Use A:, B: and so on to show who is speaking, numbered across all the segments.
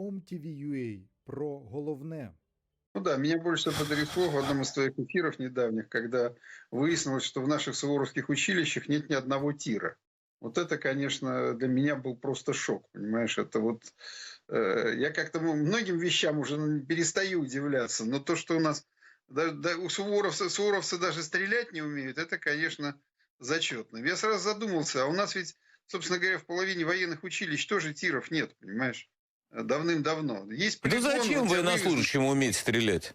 A: OMTV.ua про головне.
B: Ну да, меня больше всего потрясло в одном из твоих эфиров недавних, когда выяснилось, что в наших суворовских училищах нет ни одного тира. Вот это, конечно, для меня был просто шок, понимаешь? Это вот э, я как-то многим вещам уже перестаю удивляться, но то, что у нас да, да, у суворовцы, суворовцы даже стрелять не умеют, это, конечно, зачетно. Я сразу задумался, а у нас ведь, собственно говоря, в половине военных училищ тоже тиров нет, понимаешь? Давным-давно. Есть
C: Да
B: полигон,
C: зачем
B: вот тебя вывезли-
C: военнослужащему уметь стрелять?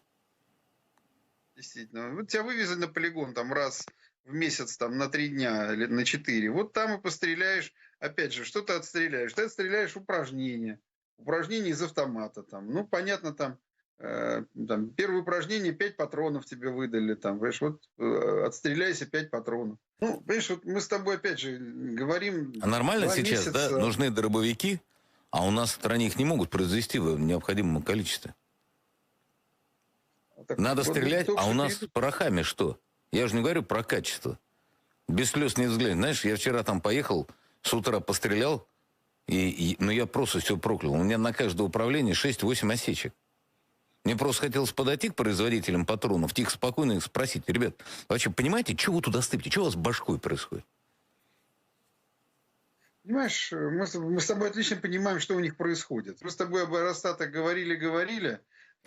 B: Действительно. Вот тебя вывезли на полигон там раз в месяц, там на три дня или на четыре. Вот там и постреляешь, опять же, что ты отстреляешь? Ты отстреляешь упражнения. Упражнения из автомата там. Ну, понятно, там, э, там первое упражнение, пять патронов тебе выдали. Там, понимаешь, вот э, отстреляйся пять патронов. Ну, понимаешь, вот мы с тобой опять же говорим...
C: А нормально сейчас, да,
B: месяца-
C: нужны дробовики, а у нас в стране их не могут произвести в необходимом количестве.
B: Так
C: Надо
B: вот
C: стрелять, а у нас с порохами что? Я же не говорю про качество. Без слез не взглянь. Знаешь, я вчера там поехал, с утра пострелял, и, и- ну я просто все проклял. У меня на каждое управление 6-8 осечек. Мне просто хотелось подойти к производителям патронов, тихо, спокойно их спросить, ребят, вообще понимаете, что вы туда стыпите, что у вас с башкой происходит?
B: Понимаешь, мы, с- мы с тобой отлично понимаем, что у них происходит. Мы с тобой об аэростатах говорили-говорили,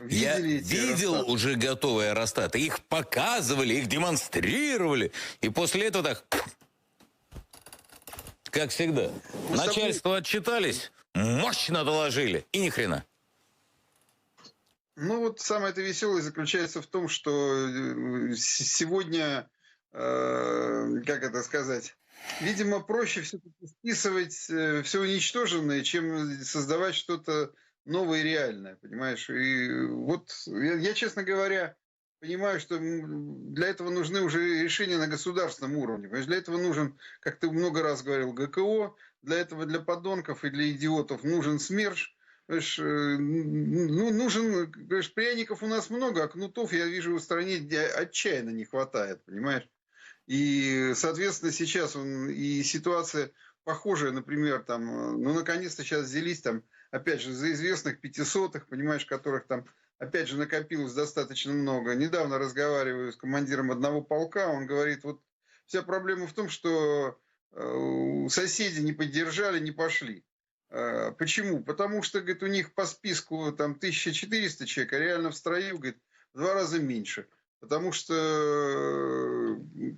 C: Я видел
B: аэростаты.
C: уже готовые аэростаты. Их показывали, их демонстрировали. И после этого так... Как всегда.
B: Мы
C: Начальство отчитались, мощно доложили. И ни хрена.
B: Ну вот самое это веселое заключается в том, что э, сегодня, э, как это сказать, видимо, проще все-таки списывать все уничтоженное, чем создавать что-то новое и реальное, понимаешь? И вот я, я, честно говоря, понимаю, что для этого нужны уже решения на государственном уровне. Понимаешь? Для этого нужен, как ты много раз говорил, ГКО, для этого для подонков и для идиотов нужен СМЕРШ, Понимаешь, э, ну, нужен, говоришь, пряников у нас много, а кнутов, я вижу, в стране отчаянно не хватает, понимаешь? И, соответственно, сейчас он, и ситуация похожая, например, там, э, ну, наконец-то сейчас взялись там, опять же, за известных пятисотых, понимаешь, которых там, опять же, накопилось достаточно много. Недавно разговариваю с командиром одного полка, он говорит, вот вся проблема в том, что э, соседи не поддержали, не пошли. Э, Почему? Потому что, говорит, у них по списку там 1400 человек, а реально в строю, говорит, в два раза меньше. Потому что э,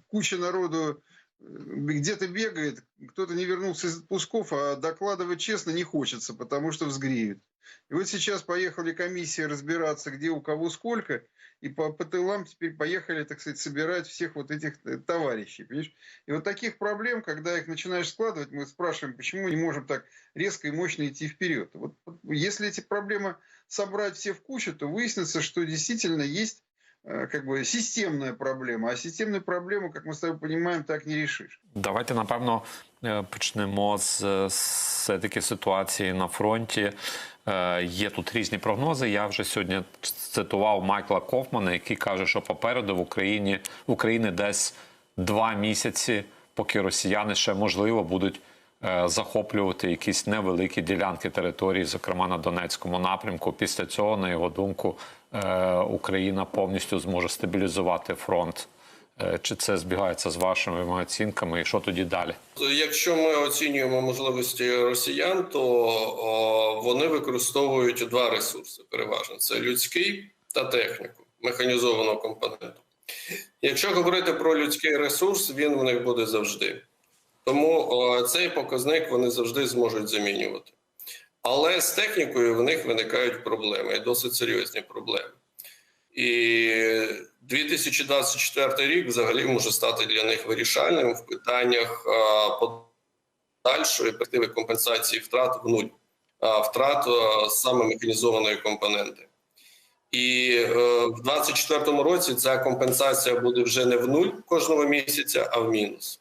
B: куча народу э, где-то бегает, кто-то не вернулся из отпусков, а докладывать честно не хочется, потому что взгреют. И вот сейчас поехали комиссии разбираться, где у кого сколько, и по, по тылам теперь поехали, так сказать, собирать всех вот этих э, товарищей. Понимаешь? И вот таких проблем, когда их начинаешь складывать, мы спрашиваем, почему не можем так резко и мощно идти вперед. Вот, если эти проблемы собрать все в кучу, то выяснится, что действительно есть как бы системная проблема. А системную проблему, как мы с тобой понимаем, так не решишь.
D: Давайте напевно е, почнемо з е, все-таки ситуації на фронті. Е, Є тут різні прогнози. Я вже сьогодні цитував Майкла Кофмана, який каже, що попереду в Україні в Україні десь два місяці, поки росіяни ще можливо будуть захоплювати якісь невеликі ділянки території, зокрема на Донецькому напрямку. Після цього, на його думку, е, Україна повністю зможе стабілізувати фронт. Е, Чи це збігається з вашими оцінками, і що тоді далі?
E: Якщо ми оцінюємо можливості росіян, то о, вони використовують два ресурси переважно: це людський та техніку, механізованого компоненту. Якщо говорити про людський ресурс, він в них буде завжди. Тому цей показник вони завжди зможуть замінювати. Але з технікою в них виникають проблеми, і досить серйозні проблеми. І 2024 рік взагалі може стати для них вирішальним в питаннах а, подальшої перспективи компенсації втрат в нуль, втрат саме механізованої компоненти. І е, в 2024 році ця компенсація буде вже не в нуль кожного місяця, а в мінус.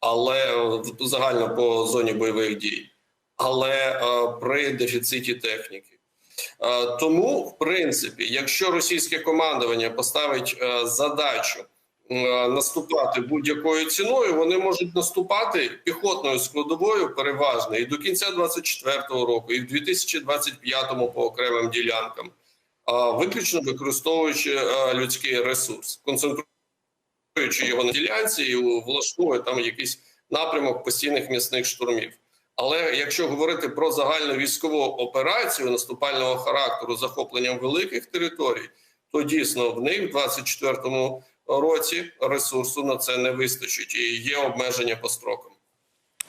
E: але е, загально по зоні бойових дій, але е, при дефіциті техніки. Е, Тому, в принципі, якщо російське командування поставить задачу наступати будь-якою ціною, вони можуть наступати піхотною складовою переважно і до кінця 24-го року, і в 2025-му по окремим ділянкам, виключно використовуючи людський ресурс, концентруючи його на ділянці і влаштовує там якийсь напрямок постійних місних штурмів. Але якщо говорити про загальну військову операцію наступального характеру захопленням великих територій, то дійсно в них в 24-му році ресурсу на це не вистачить і є обмеження по строкам.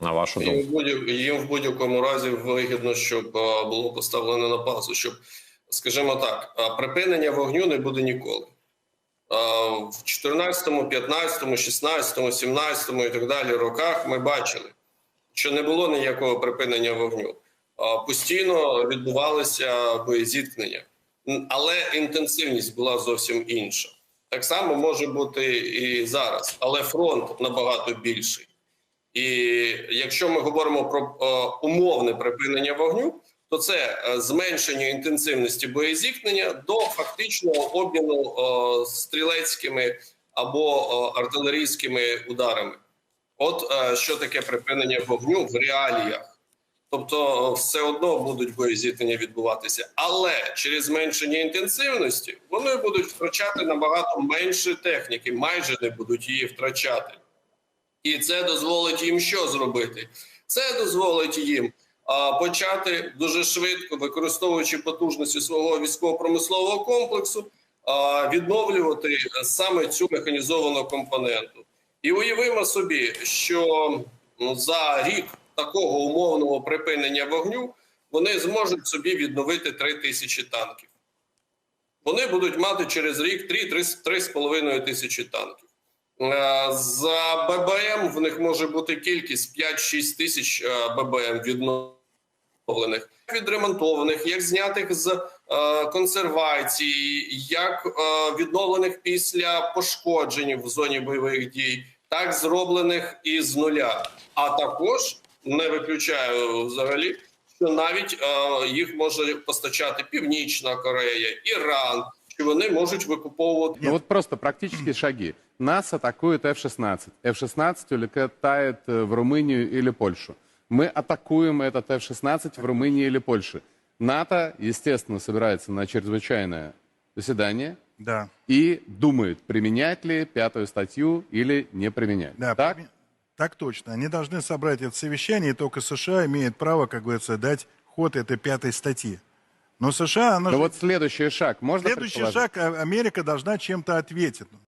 D: На вашу думку.
E: Їм в будь- їм в будь-якому разі вигідно, щоб а, було поставлено на паузу, щоб, скажімо так, а, припинення вогню не буде ніколи. А, В 14, 15, 16, 17 і так далі роках ми бачили, що не було ніякого припинення вогню. Постійно відбувалися боєзіткнення, але інтенсивність була зовсім інша. Так само може бути і зараз, але фронт набагато більший. І якщо ми говоримо про е, умовне припинення вогню, то це е, зменшення інтенсивності боєзіткнення до фактичного обміну е, стрілецькими або е, артилерійськими ударами. От е, що таке припинення вогню в реаліях. Тобто, е, все одно будуть боєзіткнення відбуватися, але через зменшення інтенсивності вони будуть втрачати набагато менше техніки, майже не будуть її втрачати. І це дозволить їм що зробити? Це дозволить їм а, почати дуже швидко, використовуючи потужності свого військово-промислового комплексу, а, відновлювати саме цю механізовану компоненту. І уявимо собі, що ну, за рік такого умовного припинення вогню вони зможуть собі відновити 3 тисячі танків. Вони будуть мати через рік 3-3,5 тисячі танків. Е, За ББМ в них може бути кількість 5-6 тисяч е, ББМ відновлених, відремонтованих, як знятих з е, консервації, як відновлених після пошкоджень в зоні бойових дій, так зроблених із нуля. А також не виключаю взагалі, що навіть їх може постачати Північна Корея, Іран, що вони можуть викуповувати
A: Ну вот просто практические шаги. Нас атакует F-16. F-16 улетает в Румынию или Польшу. Мы атакуем этот F-16 в Румынии или Польше. НАТО, естественно, собирается на чрезвычайное заседание
F: Да.
A: и думает, применять ли пятую статью или не применять.
F: Да,
A: так?
F: так точно. Они должны собрать это совещание, и только США имеет право, как говорится, дать ход этой пятой статьи. Но США, она
A: Ну
F: же-
A: вот следующий шаг можно
F: следующий шаг, Америка должна чем-то ответить.